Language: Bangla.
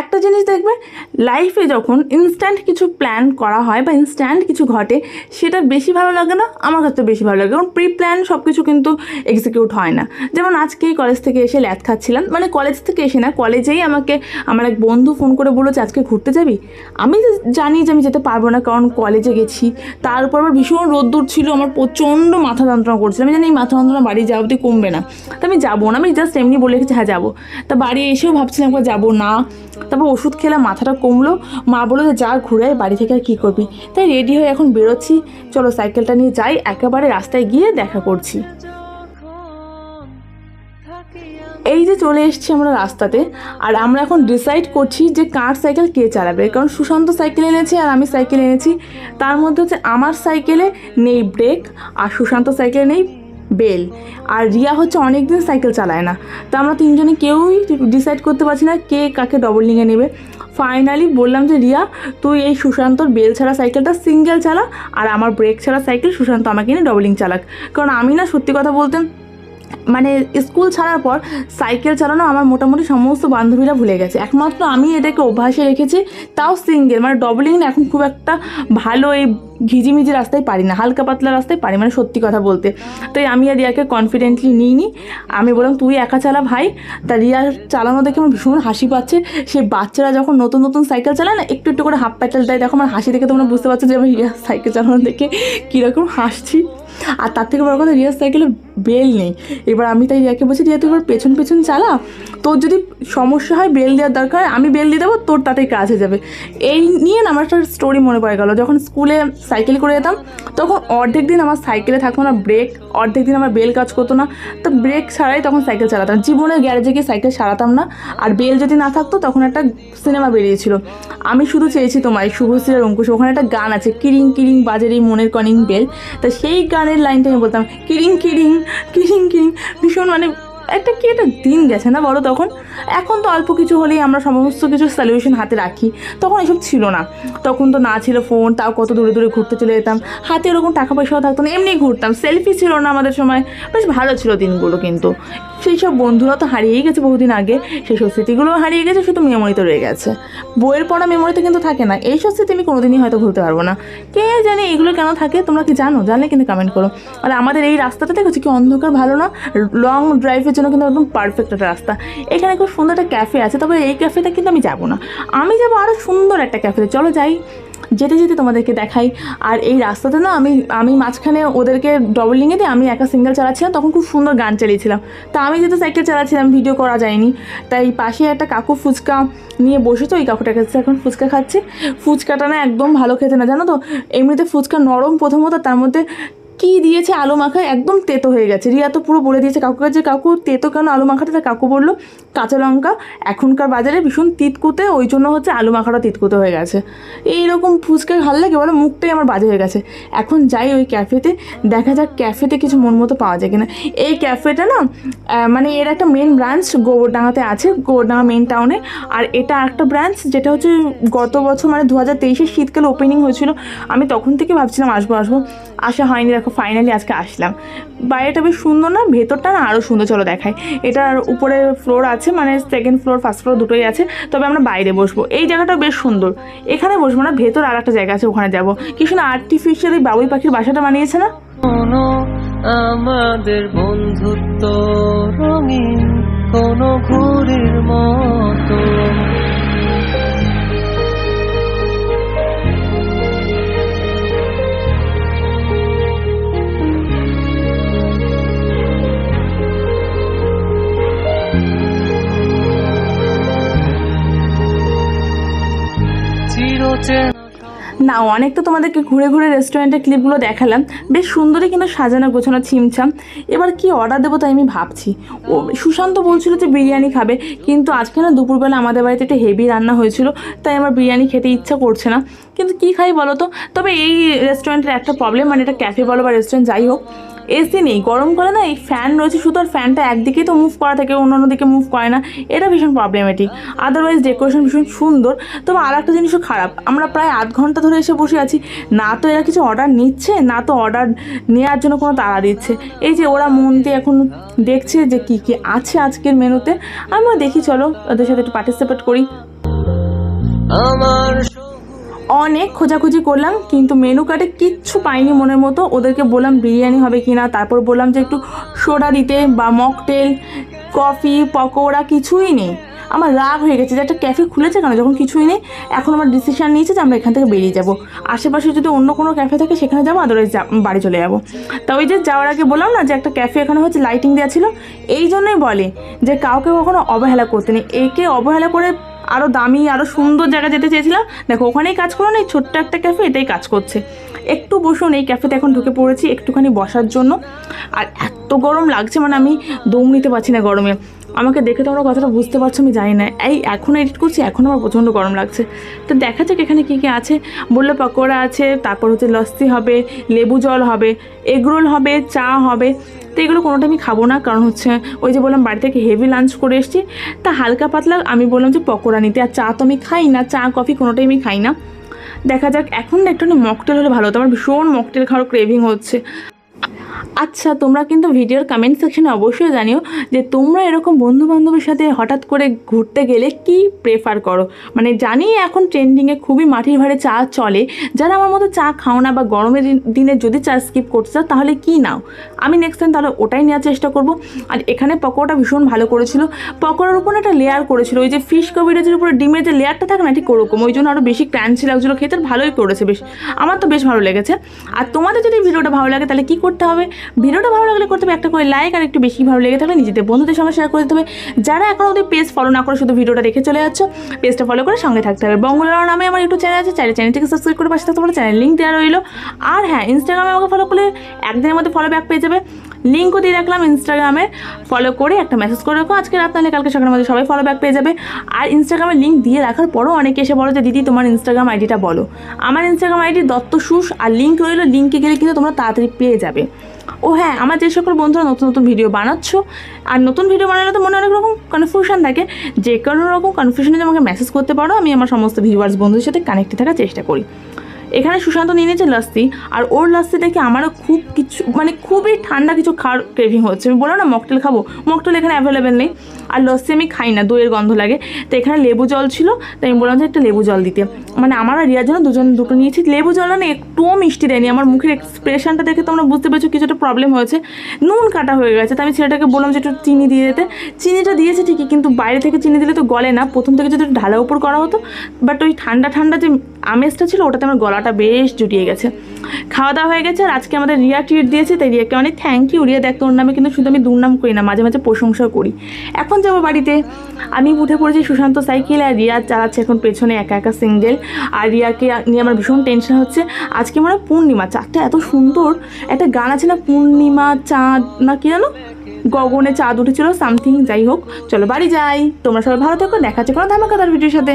একটা জিনিস দেখবে লাইফে যখন ইনস্ট্যান্ট কিছু প্ল্যান করা হয় বা ইনস্ট্যান্ট কিছু ঘটে, সেটা বেশি ভালো লাগে না, আমার কাছে বেশি ভালো লাগে। কারণ প্রি প্ল্যান সব কিছু কিন্তু এক্সিকিউট হয় না। যেমন আজকেই কলেজ থেকে এসে ল্যাদ খাচ্ছিলাম মানে কলেজ থেকে এসে না কলেজেই আমাকে, আমার এক বন্ধু ফোন করে বলল যে, আজকে ঘুরতে যাবি? আমি জানি যে আমি যেতে পারব না, কারণ কলেজে গেছি। তারপর আবার ভীষণ রোদ্দুর ছিল, আমার প্রচণ্ড মাথা যন্ত্রণা করছিল। আমি জানি এই মাথা যন্ত্রণা বাড়ি যাওয়াতে কমবে না। তো আমি যাব না, আমি জাস্ট এমনি বলে রেখেছি হ্যাঁ যাব। তা বাড়ি এসেও ভাবছিলাম একবার যাব না। তারপর ওষুধ খেলে মাথাটা কমলো। মা বলল, যে যা ঘুরে বাড়ি থেকে আর কী করবি? তাই রেডি হয়ে এখন বেরোচ্ছি। চলো সাইকেলটা নিয়ে যাই, একেবারে রাস্তায় গিয়ে দেখা করছি। এই যে চলে এসেছি আমরা রাস্তাতে, আর আমরা এখন ডিসাইড করছি যে কার সাইকেল কে চালাবে। কারণ সুশান্ত সাইকেল এনেছে আর আমি সাইকেল এনেছি। তার মধ্যে হচ্ছে আমার সাইকেলে নেই ব্রেক আর সুশান্ত সাইকেলে নেই বেল। আর রিয়া হচ্ছে অনেক দিন সাইকেল চালায় না। তো আমরা তিনজনে কেউই ডিসাইড করতে পারছি না কে কাকে ডবল নেবে। ফাইনালি বললাম যে, রিয়া, তুই এই সুশান্তর বেল ছাড়া সাইকেলটা সিঙ্গেল চালা, আর আমার ব্রেক ছাড়া সাইকেল সুশান্ত আমাকে নিয়ে ডবলিং চালাক। কারণ আমি না সত্যি কথা বলতে মানে স্কুল ছাড়ার পর সাইকেল চালানো আমার মোটামুটি সমস্ত বান্ধবীরা ভুলে গেছে। একমাত্র আমি এটাকে অভ্যাসে রেখেছি, তাও সিঙ্গেল মানে ডবলিং এখন খুব একটা ভালো এই ঘিজিমিজি রাস্তায় পারি না, হালকা পাতলা রাস্তায় পারি মানে সত্যি কথা বলতে। তাই আমি আর রিয়াকে কনফিডেন্টলি নিইনি। আমি বললাম তুই একা চালা ভাই, তা রিয়ার চালানো দেখে আমার ভীষণ হাসি পাচ্ছে। সে বাচ্চারা যখন নতুন নতুন সাইকেল চালায় না, একটু একটু করে হাফ প্যাটেল দেয় দেখো আমার হাসি দেখে তোমরা বুঝতে পারছ যে আমি রিয়ার সাইকেল চালানো দেখে কীরকম হাসছি। আর তার থেকে বড় কথা রিয়ার সাইকেলে বেল নেই। এবার আমি তাই রিয়াকে বলছি, রিয়া, তুই এবার পেছন পেছন চালা। তোর যদি সমস্যা হয়, বেল দেওয়ার দরকার আমি বেল দিয়ে দেবো, তোর তাতেই কাজ হয়ে যাবে। এই নিয়ে না আমার একটা স্টোরি মনে পড়ে গেল। যখন স্কুলে সাইকেল করে যেতাম, তখন অর্ধেক দিন আমার সাইকেলে থাকতো না ব্রেক অর্ধেক দিন আমার বেল কাজ করতো না। তো ব্রেক ছাড়াই তখন সাইকেল চালাতাম। জীবনে গ্যারেজে গিয়ে সাইকেল সারাতাম না। আর বেল যদি না থাকতো, তখন একটা সিনেমা বেরিয়েছিল। আমি শুধু চেয়েছি তোমায়, শুভশ্রী আর অঙ্কুশ, ওখানে একটা গান আছে, কিরিং কিরিং বাজারে মনের কনিং বেল। তা সেই গানের লাইনটা আমি বলতাম কিরিং কিরিং কিরিং কিরিং। ভীষণ মানে একটা কি একটা দিন গেছে না বলো তখন? এখন তো অল্প কিছু হলেই আমরা সমস্ত কিছু সলিউশন হাতে রাখি। তখন এসব ছিল না। তখন তো না ছিল ফোন তাও কত দূরে দূরে ঘুরতে চলে যেতাম। হাতে ওরকম টাকা পয়সাও থাকতো না, এমনি ঘুরতাম। সেলফি ছিল না আমাদের সময়। বেশ ভালো ছিল দিনগুলো কিন্তু। সেই সব বন্ধুরা তো হারিয়েই গেছে বহুদিন আগে। সেই সব স্মৃতিগুলোও হারিয়ে গেছে, শুধু মেমোরিতে রয়ে গেছে। বইয়ের পড়া মেমোরিতে কিন্তু থাকে না। এই সব স্মৃতি আমি কোনোদিনই হয়তো ভুলতে পারব না। কে জানে এগুলো কেন থাকে? তোমরা কি জানো? জানলে কিন্তু কমেন্ট করো। আর আমাদের এই রাস্তাটা দেখেছ কি অন্ধকার, ভালো না? লং ড্রাইভের জন্য কিন্তু একদম পারফেক্ট একটা রাস্তা। এখানে খুব সুন্দর একটা ক্যাফে আছে, তবে এই ক্যাফেতে কিন্তু আমি যাব না। আমি যাব আরও সুন্দর একটা ক্যাফেতে চলো যাই, যেতে যেতে তোমাদেরকে দেখাই। আর এই রাস্তাতে না আমি আমি মাঝখানে ওদেরকে ডবল লিঙে দিয়ে আমি একা সিঙ্গেল চালাচ্ছিলাম, তখন খুব সুন্দর গান চালিয়েছিলাম। তা আমি যেহেতু সাইকেল চালাচ্ছিলাম ভিডিও করা যায়নি। তাই পাশে একটা কাকু ফুচকা নিয়ে বসেছে, ওই কাকুটার কাছে এখন ফুচকা খাচ্ছে। ফুচকাটা না একদম ভালো খেতে না, জানো তো? এমনিতে ফুচকা নরম প্রথমত, তার মধ্যে কি দিয়েছে আলু মাখা? একদম তেতো হয়ে গেছে। রিয়া তো পুরো বলে দিয়েছে কাকুকে যে, কাকু, তেতো কেন আলু মাখাটা তার কাকু বলল, কাঁচা লঙ্কা এখনকার বাজারে ভীষণ তিতকুতে, ওই জন্য হচ্ছে আলু মাখাটা তিতকুতে হয়ে গেছে। এইরকম ফুচকা ভালো লাগে? বলো, মুখটাই আমার বাজে হয়ে গেছে। এখন যাই ওই ক্যাফেতে, দেখা যাক ক্যাফেতে কিছু মন মতো পাওয়া যায় কিনা। এই ক্যাফেটা না মানে এর একটা মেন ব্রাঞ্চ গোবরডাঙ্গাতে আছে, গোবরডাঙ্গা মেন টাউনে আর এটা একটা ব্রাঞ্চ যেটা হচ্ছে গত বছর মানে দু হাজার তেইশের শীতকালে ওপেনিং হয়েছিল। আমি তখন থেকে ভাবছিলাম আসব আসব। আসা হয়নি দেখো ফাইনালি আজকে আসলাম। বাইরেটা বেশ সুন্দর না? ভেতরটা না আরও সুন্দর, চলো দেখায় এটার উপরে ফ্লোর আছে মানে সেকেন্ড ফ্লোর ফার্স্ট ফ্লোর দুটোই আছে। তবে আমরা বাইরে বসবো। এই জায়গাটা বেশ সুন্দর। এখানে বসবো না, ভেতর আর একটা জায়গা আছে, ওখানে যাব। কি সুন্দর আর্টিফিশিয়ালি বাবুই পাখির বাসাটা বানিয়েছে না? আমাদের বন্ধুত্ব রঙিন, কোনো ঘুরির মতো। না, অনেক তো তোমাদেরকে ঘুরে ঘুরে রেস্টুরেন্টের ক্লিপগুলো দেখালাম। বেশ সুন্দরই কিন্তু সাজানো গোছানো ছিমছাম। এবার কি অর্ডার দেবো তাই আমি ভাবছি। ও, সুশান্ত বলছিল যে বিরিয়ানি খাবে, কিন্তু আজকে না দুপুরবেলা আমাদের বাড়িতে একটা হেভি রান্না হয়েছিল, তাই আমার বিরিয়ানি খেতে ইচ্ছা করছে না। কিন্তু কী খাই বলো তো? তবে এই রেস্টুরেন্টের একটা প্রবলেম মানে এটা ক্যাফে বলো বা রেস্টুরেন্ট যাই হোক এসি নেই, গরম করে না এই ফ্যান রয়েছে শুধু আর ফ্যানটা একদিকেই তো মুভ করা থাকে অন্য অন্য দিকে মুভ করে না। এটা ভীষণ প্রবলেমেটিক আদারওয়াইজ ডেকোরেশন ভীষণ সুন্দর। তবে আর একটা জিনিসও খারাপ, আমরা প্রায় আধ ঘণ্টা ধরে এসে বসে আছি, না তো এরা কিছু অর্ডার নিচ্ছে, না তো অর্ডার নেওয়ার জন্য কোনো তাড়া দিচ্ছে। এই যে ওরা মন দিয়ে এখন দেখছে যে কী কী আছে আজকের মেনুতে আমিও দেখি, চলো, ওদের সাথে একটু পার্টিসিপেট করি। আমার অনেক খোঁজাখুঁজি করলাম, কিন্তু মেনু কার্ডে কিচ্ছু পাইনি মনের মতো। ওদেরকে বললাম বিরিয়ানি হবে কি না তারপর বললাম যে একটু সোডা দিতে বা মকটেল কফি পকোড়া কিছুই নেই। আমার রাগ হয়ে গেছে যে একটা ক্যাফে খুলেছে কেন? যখন কিছুই নেই, এখন আমার ডিসিশন নিয়েছে যে আমরা এখান থেকে বেরিয়ে যাব। আশেপাশে যদি অন্য কোনো ক্যাফে থাকে, সেখানে যাব আদারওয়াইজ বাড়ি চলে যাব। তা ওই যে যাওয়ার আগে বললাম না যে একটা ক্যাফে এখানে হচ্ছে লাইটিং দেওয়া ছিল, এই জন্যই বলে যে কাউকে কখনো অবহেলা করতে নেই। একে অবহেলা করে আরও দামি আরও সুন্দর জায়গা যেতে চেয়েছিলাম। দেখো, ওখানেই কাজ করো না, এই ছোট্ট একটা ক্যাফে এটাই কাজ করছে। একটু বসুন, এই ক্যাফেতে এখন ঢুকে পড়েছি একটুখানি বসার জন্য। আর এত গরম লাগছে মানে আমি দম নিতে পারছি না গরমে। আমাকে দেখে তোমরা কথাটা বুঝতে পারছ, আমি জানি না। এই এখন এডিট করছি এখন আমার প্রচণ্ড গরম লাগছে। তো দেখা যাক এখানে কী কী আছে। বলল পকোড়া আছে, তারপর হচ্ছে লস্যি হবে, লেবু জল হবে, এগরোল হবে, চা হবে। তো এগুলো কোনোটা আমি খাব না, কারণ হচ্ছে ওই যে বললাম বাড়ি থেকে হেভি লাঞ্চ করে এসেছি, তা হালকা পাতলা আমি বললাম যে পকোড়া নিতে, আর চা তো আমি খাই না, চা কফি কোনোটাই আমি খাই না। দেখা যাক, এখন না একটু মকটেল হলে ভালো হতো, আমার ভীষণ মকটেল খাওয়ার ক্রেভিং হচ্ছে। আচ্ছা তোমরা কিন্তু ভিডিওর কমেন্ট সেকশনে অবশ্যই জানিও যে তোমরা এরকম বন্ধু বান্ধবের সাথে হঠাৎ করে ঘুরতে গেলে কি প্রেফার করো? মানে জানি এখন ট্রেন্ডিংয়ে খুবই মাটির ভারে চা চলে। যারা আমার মতো চা খাও না বা গরমের দিন- দিনে যদি চা স্কিপ করতে চাও, তাহলে কি নাও? আমি নেক্সট টাইম তাহলে ওটাই নেওয়ার চেষ্টা করব। আর এখানে পকোড়াটা ভীষণ ভালো করেছিল। পকোড়ার উপর একটা লেয়ার করেছিল। ওই যে ফিশ কবিরাজের উপরে ডিমের যে লেয়ারটা থাকে না, ঠিক ওরকম। ওই জন্য আরও বেশি ক্রাঞ্চি লাগছিল। খেতে ভালোই করেছে বেশ। আমার তো বেশ ভালো লেগেছে। আর তোমাদের যদি ভিডিওটা ভালো লাগে, তাহলে কী করতে হবে। ভিডিওটা ভালো লাগলে করতে হবে একটা করে লাইক আর একটু বেশি ভালো লেগে থাকলে নিজেদের বন্ধুদের সঙ্গে শেয়ার করে দিতে হবে। যারা এখন ওদের পেজ ফলো না করে শুধু ভিডিওটা দেখে চলে যাচ্ছে পেজটা ফলো করে সঙ্গে থাকতে হবে। বঙ্গলার নামে আমার একটু চ্যানেল আছে, চাইলে চ্যানেলটিকে সাবস্ক্রাইব করে পাশে থাকতে পারো। চ্যানেল লিঙ্ক দেওয়া রইল। আর হ্যাঁ ইনস্টাগ্রামে আমাকে ফলো করলে একদিনের মধ্যে ফলো ব্যাক পেয়ে যাবে। লিঙ্কও দিয়ে রাখলাম ইনস্টাগ্রামে ফলো করে একটা মেসেজ করে রাখো। আজকে রাত নাহলে কালকে সকালের মধ্যে সবাই ফলো ব্যাক পেয়ে যাবে। আর ইনস্টাগ্রামে লিঙ্ক দিয়ে রাখার পরও অনেকে এসে বলো যে, দিদি, তোমার ইনস্টাগ্রাম আইডিটা বলো। আমার ইনস্টাগ্রাম আইডি দত্ত সুস আর লিঙ্ক রইল। লিঙ্কে গেলে কিন্তু তোমরা তাড়াতাড়ি পেয়ে যাবে। ও হ্যাঁ আমার যে সকল বন্ধুরা নতুন নতুন ভিডিও বানাচ্ছ, আর নতুন ভিডিও বানালে তো মনে অনেক রকম কনফিউশন থাকে। যে কোনো রকম কনফিউশনে আমাকে মেসেজ করতে পারো। আমি আমার সমস্ত ভিউয়ার্স বন্ধুদের সাথে কানেক্টে থাকার চেষ্টা করি। এখানে সুশান্ত নিয়ে নিয়েছে লস্যি আর ওর লস্যি দেখে আমারও খুব কিছু মানে খুবই ঠান্ডা কিছু খাওয়ার ক্রেভিং হচ্ছে। আমি বললাম, না মকটেল খাব। মকটেল এখানে অ্যাভেলেবেল নেই। আর লস্যি আমি খাই না, দইয়ের গন্ধ লাগে। তো এখানে লেবু জল ছিল, তাই আমি বললাম যে একটা লেবু জল দিতে। মানে আমার আর রিয়ার জন্য দুজন, দুটো নিয়েছি। লেবু জল না একটুও মিষ্টি দেয়নি। আমার মুখের এক্সপ্রেশনটা দেখে তোমরা বুঝতে পেরেছ কিছুটা প্রবলেম হয়েছে। নুন কাটা হয়ে গেছে। তো আমি ছেলেটাকে বললাম যে একটু চিনি দিয়ে দিতে। চিনিটা দিয়েছে ঠিকই, কিন্তু বাইরে থেকে চিনি দিলে তো গলে না। প্রথম থেকে যদি ঢালা উপর করা হতো বাট ওই ঠান্ডা ঠান্ডা যে আমেজটা ছিল, ওটাতে আমার গলাটা বেশ জুটিয়ে গেছে। খাওয়া দাওয়া হয়ে গেছে আর আজকে আমাদের রিয়া ট্রিট দিয়েছে, তাই রিয়াকে অনেক থ্যাংক ইউ রিয়া, দেখ তোর নামে কিন্তু শুধু আমি দুর্নাম করি না, মাঝে মাঝে প্রশংসাও করি। এখন যাব বাড়িতে। আমি উঠে পড়েছি সুশান্ত সাইকেল আর রিয়া চালাচ্ছে এখন পেছনে একা একা সিঙ্গেল আর রিয়াকে নিয়ে আমার ভীষণ টেনশন হচ্ছে। আজকে মানে পূর্ণিমা, চাঁদটা এত সুন্দর। একটা গান আছে না, পূর্ণিমা চাঁদ না কি জানো? গগনে চাঁদ উঠেছিল সামথিং যাই হোক। চলো বাড়ি যাই। তোমরা সবাই ভালো থেকো, দেখা হচ্ছে কোনো ধামাকাদার ভিডিওর সাথে।